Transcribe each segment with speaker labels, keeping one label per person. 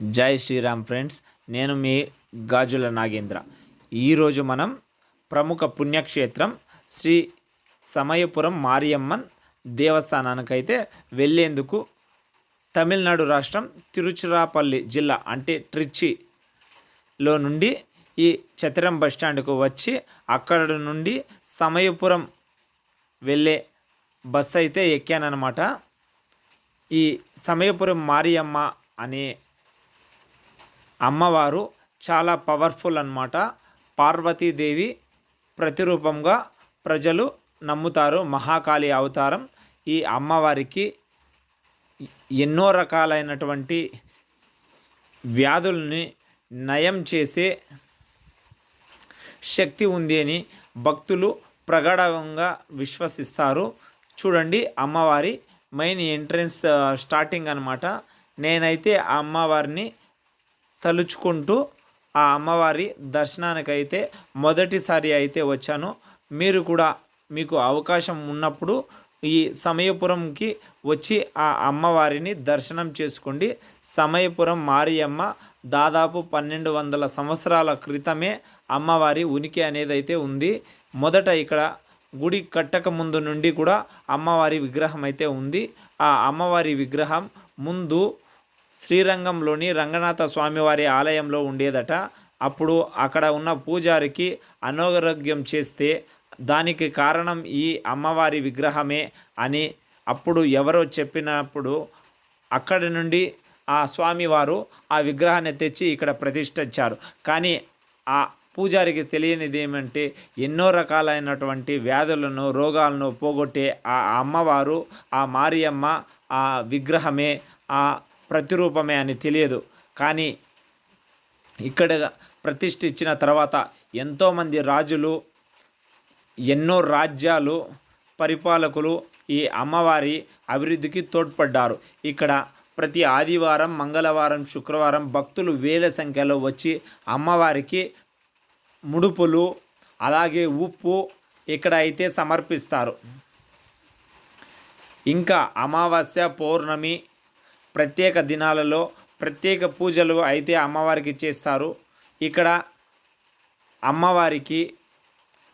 Speaker 1: జై శ్రీరామ్ ఫ్రెండ్స్ నేను మీ గాజుల నాగేంద్ర. ఈరోజు మనం ప్రముఖ పుణ్యక్షేత్రం శ్రీ సమయపురం మారియమ్మన్ దేవస్థానానికైతే వెళ్ళేందుకు తమిళనాడు రాష్ట్రం తిరుచిరాపల్లి జిల్లా అంటే ట్రిచ్చిలో నుండి ఈ చతిరం బస్టాండ్కు వచ్చి అక్కడ నుండి సమయపురం వెళ్ళే బస్సు అయితే ఎక్కానమాట ఈ సమయపురం మారియమ్మ అనే అమ్మవారు చాలా పవర్ఫుల్ అన్నమాట. పార్వతీదేవి ప్రతిరూపంగా ప్రజలు నమ్ముతారు మహాకాళి అవతారం. ఈ అమ్మవారికి ఎన్నో రకాలైనటువంటి వ్యాధుల్ని నయం చేసే శక్తి ఉంది అని భక్తులు ప్రగాఢంగా విశ్వసిస్తారు. చూడండి అమ్మవారి మెయిన్ ఎంట్రన్స్ స్టార్టింగ్ అనమాట నేనైతే ఆ అమ్మవారిని తలుచుకుంటూ ఆ అమ్మవారి దర్శనానికైతే మొదటిసారి అయితే వచ్చాను. మీరు కూడా మీకు అవకాశం ఉన్నప్పుడు ఈ సమయపురంకి వచ్చి ఆ అమ్మవారిని దర్శనం చేసుకోండి. సమయపురం మారియమ్మ దాదాపు పన్నెండు వందల సంవత్సరాల క్రితమే అమ్మవారి ఉనికి అనేది అయితే ఉంది. మొదట ఇక్కడ గుడి కట్టక ముందు నుండి కూడా అమ్మవారి విగ్రహం అయితే ఉంది. ఆ అమ్మవారి విగ్రహం ముందు శ్రీరంగంలోని రంగనాథ స్వామివారి ఆలయంలో ఉండేదట. అప్పుడు అక్కడ ఉన్న పూజారికి అనారోగ్యం చేస్తే దానికి కారణం ఈ అమ్మవారి విగ్రహమే అని అప్పుడు ఎవరో చెప్పినప్పుడు అక్కడి నుండి ఆ స్వామివారు ఆ విగ్రహాన్ని తెచ్చి ఇక్కడ ప్రతిష్ఠించారు. కానీ ఆ పూజారికి తెలియనిది ఏమంటే ఎన్నో రకాలైనటువంటి వ్యాధులను రోగాలను పోగొట్టే ఆ అమ్మవారు ఆ మారియమ్మ ఆ విగ్రహమే ఆ ప్రతిరూపమే అని తెలియదు. కానీ ఇక్కడ ప్రతిష్ఠ ఇచ్చిన తర్వాత ఎంతోమంది రాజులు ఎన్నో రాజ్యాలు పరిపాలకులు ఈ అమ్మవారి అభివృద్ధికి తోడ్పడ్డారు. ఇక్కడ ప్రతి ఆదివారం మంగళవారం శుక్రవారం భక్తులు వేల సంఖ్యలో వచ్చి అమ్మవారికి ముడుపులు అలాగే ఉప్పు ఇక్కడ అయితే సమర్పిస్తారు. ఇంకా అమావాస్య పౌర్ణమి ప్రత్యేక దినాలలో ప్రత్యేక పూజలు అయితే అమ్మవారికి చేస్తారు. ఇక్కడ అమ్మవారికి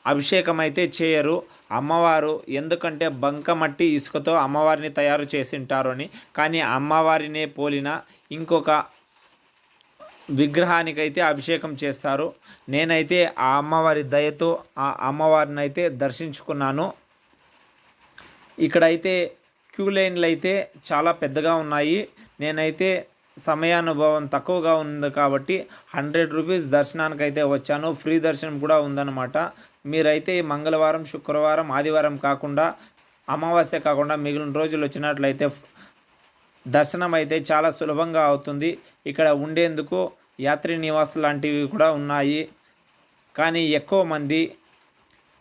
Speaker 1: అభిషేకం అయితే చేయరు. అమ్మవారు ఎందుకంటే బంకమట్టి ఇసుకతో అమ్మవారిని తయారు చేసింటారు అని. కానీ అమ్మవారినే పోలిన ఇంకొక విగ్రహానికైతే అభిషేకం చేస్తారు. నేనైతే ఆ అమ్మవారి దయతో ఆ అమ్మవారిని అయితే దర్శించుకున్నాను. ఇక్కడైతే క్యూ లైన్లు అయితే చాలా పెద్దగా ఉన్నాయి. నేనైతే సమయానుభవం తక్కువగా ఉంది కాబట్టి హండ్రెడ్ రూపీస్ దర్శనానికి అయితే వచ్చాను. ఫ్రీ దర్శనం కూడా ఉందన్నమాట. మీరైతే మంగళవారం శుక్రవారం ఆదివారం కాకుండా అమావాస్య కాకుండా మిగిలిన రోజులు వచ్చినట్లయితే దర్శనం అయితే చాలా సులభంగా అవుతుంది. ఇక్కడ ఉండేందుకు యాత్రి నివాస్ లాంటివి కూడా ఉన్నాయి. కానీ ఎక్కువ మంది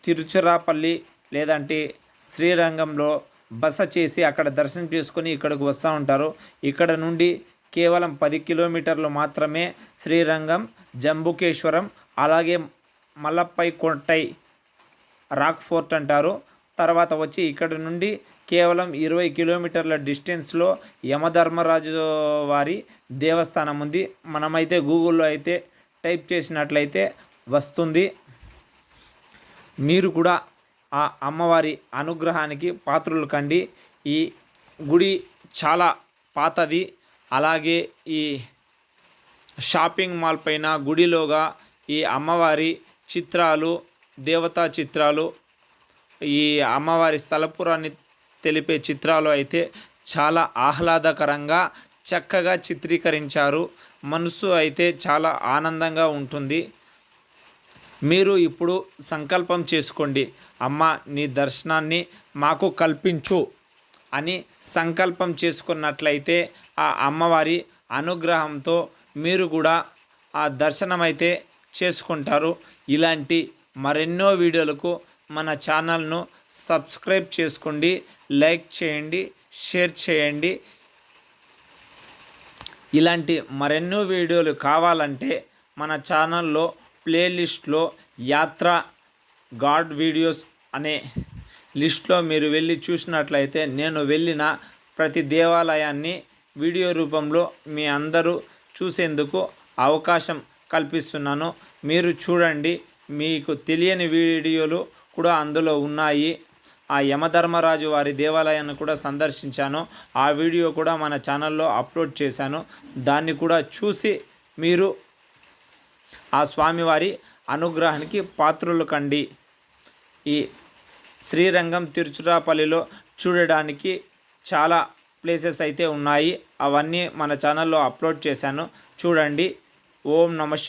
Speaker 1: తిరుచిరాపల్లి లేదంటే శ్రీరంగంలో బస చేసి అక్కడ దర్శనం చేసుకొని ఇక్కడికి వస్తూ ఉంటారు. ఇక్కడ నుండి కేవలం పది కిలోమీటర్లు మాత్రమే శ్రీరంగం జంబుకేశ్వరం అలాగే మల్లప్పై కొట్టై రాక్ ఫోర్ట్ అంటారు. తర్వాత వచ్చి ఇక్కడ నుండి కేవలం ఇరవై కిలోమీటర్ల డిస్టెన్స్లో యమధర్మరాజు వారి దేవస్థానం ఉంది. మనమైతే గూగుల్లో అయితే టైప్ చేసినట్లయితే వస్తుంది. మీరు కూడా ఆ అమ్మవారి అనుగ్రహానికి పాత్రులు కండి. ఈ గుడి చాలా పాతది. అలాగే ఈ షాపింగ్ మాల్ పైన గుడిలోగా ఈ అమ్మవారి చిత్రాలు దేవతా చిత్రాలు ఈ అమ్మవారి స్థలపురాన్ని తెలిపే చిత్రాలు అయితే చాలా ఆహ్లాదకరంగా చక్కగా చిత్రీకరించారు. మనసు అయితే చాలా ఆనందంగా ఉంటుంది. మీరు ఇప్పుడు సంకల్పం చేసుకోండి. అమ్మ నీ దర్శనాన్ని మాకు కల్పించు అని సంకల్పం చేసుకున్నట్లయితే ఆ అమ్మవారి అనుగ్రహంతో మీరు కూడా ఆ దర్శనం అయితే చేసుకుంటారు. ఇలాంటి మరెన్నో వీడియోలకు మన ఛానల్ను సబ్స్క్రైబ్ చేసుకోండి. లైక్ చేయండి. షేర్ చేయండి. ఇలాంటి మరెన్నో వీడియోలు కావాలంటే మన ఛానల్లో ప్లేలిస్ట్లో యాత్ర గాడ్ వీడియోస్ అనే లిస్ట్లో మీరు వెళ్ళి చూసినట్లయితే నేను వెళ్ళిన ప్రతి దేవాలయాన్ని వీడియో రూపంలో మీ అందరూ చూసేందుకు అవకాశం కల్పిస్తున్నాను. మీరు చూడండి మీకు తెలియని వీడియోలు కూడా అందులో ఉన్నాయి. ఆ యమధర్మరాజు వారి దేవాలయాన్ని కూడా సందర్శించాను. ఆ వీడియో కూడా మన ఛానల్లో అప్లోడ్ చేశాను. దాన్ని కూడా చూసి మీరు ఆ స్వామివారి అనుగ్రహానికి పాత్రులు కండి. ఈ శ్రీరంగం తిరుచురాపల్లిలో చూడడానికి చాలా ప్లేసెస్ అయితే ఉన్నాయి. అవన్నీ మన ఛానల్లో అప్లోడ్ చేశాను. చూడండి. ఓం నమ